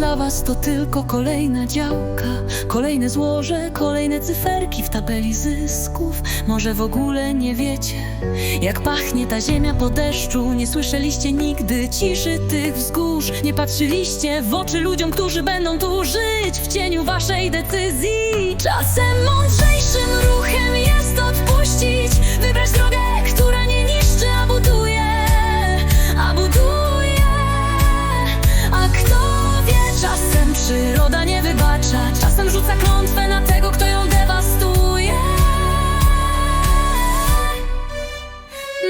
dla was to tylko kolejna działka Kolejne złoże, kolejne cyferki w tabeli zysków. Może w ogóle nie wiecie, jak pachnie ta ziemia po deszczu. Nie słyszeliście nigdy ciszy tych wzgórz. Nie patrzyliście w oczy ludziom, którzy będą tu żyć W cieniu waszej decyzji. Czasem mądrzejszym rzuca klątwę na tego, kto ją dewastuje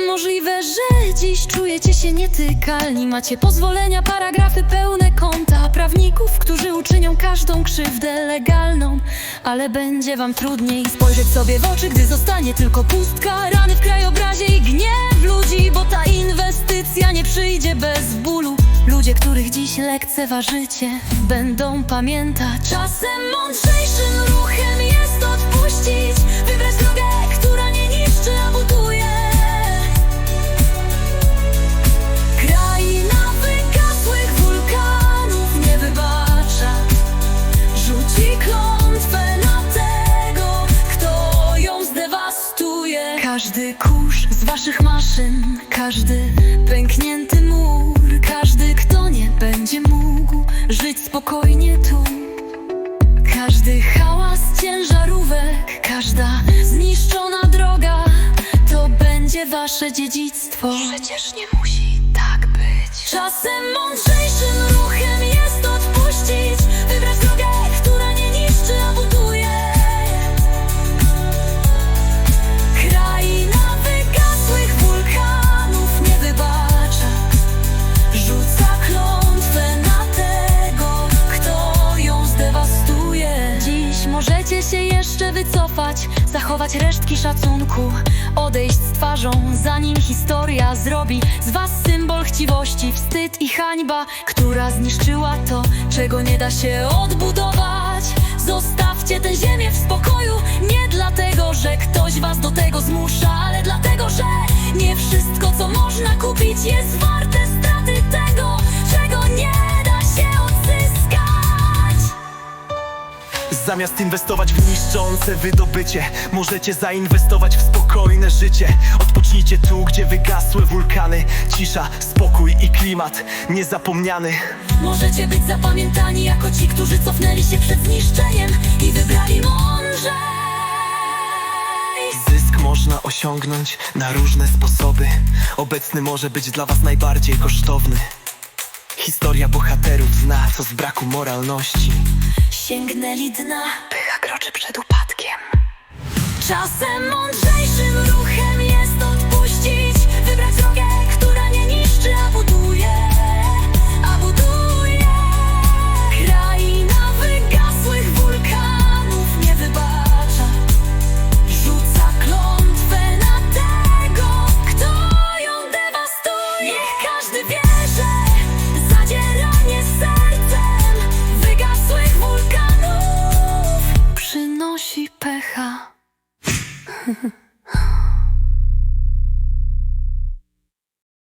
Możliwe, że dziś czujecie się nietykalni. Macie pozwolenia, paragrafy pełne konta Prawników, którzy uczynią każdą krzywdę legalną. Ale będzie wam trudniej spojrzeć sobie w oczy Gdy zostanie tylko pustka, rany w krajobrazie i gniew Ludzie, których dziś lekceważycie Będą pamiętać. Czasem mądrzejszym ruchem jest odpuścić Wybrać drogę, która nie niszczy, a buduje. Kraina wygasłych wulkanów nie wybacza. Rzuci klątwę na tego, kto ją zdewastuje. Każdy kurz z waszych maszyn Każdy pęknięty mur będzie mógł żyć spokojnie tu każdy hałas ciężarówek, każda zniszczona droga to będzie wasze dziedzictwo. Przecież nie musi tak być. Czasem mądrzejszym ruchem jeszcze wycofać, zachować resztki szacunku, odejść z twarzą, zanim historia zrobi z was symbol chciwości, wstyd i hańba, która zniszczyła to, czego nie da się odbudować. Zostawcie tę ziemię w spokoju, nie dlatego, że ktoś was do tego zmusza, ale dlatego, że nie wszystko, co można kupić, jest warte Zamiast inwestować w niszczące wydobycie Możecie zainwestować w spokojne życie. Odpocznijcie tu, gdzie wygasły wulkany. Cisza, spokój i klimat niezapomniany. Możecie być zapamiętani jako ci, którzy cofnęli się przed zniszczeniem i wybrali mądrzej. Zysk można osiągnąć na różne sposoby. Obecny może być dla was najbardziej kosztowny. Historia bohaterów zna, co z braku moralności sięgnęli dna. Pycha kroczy przed upadkiem. Czasem mądrzejszym ruchem jest odpuścić Wybrać drogę, która nie niszczy, a buduje A buduje. Kraina wygasłych wulkanów nie wybacza. Rzuca klątwę na tego, kto ją dewastuje Niech każdy bierze zadzieranie serca か。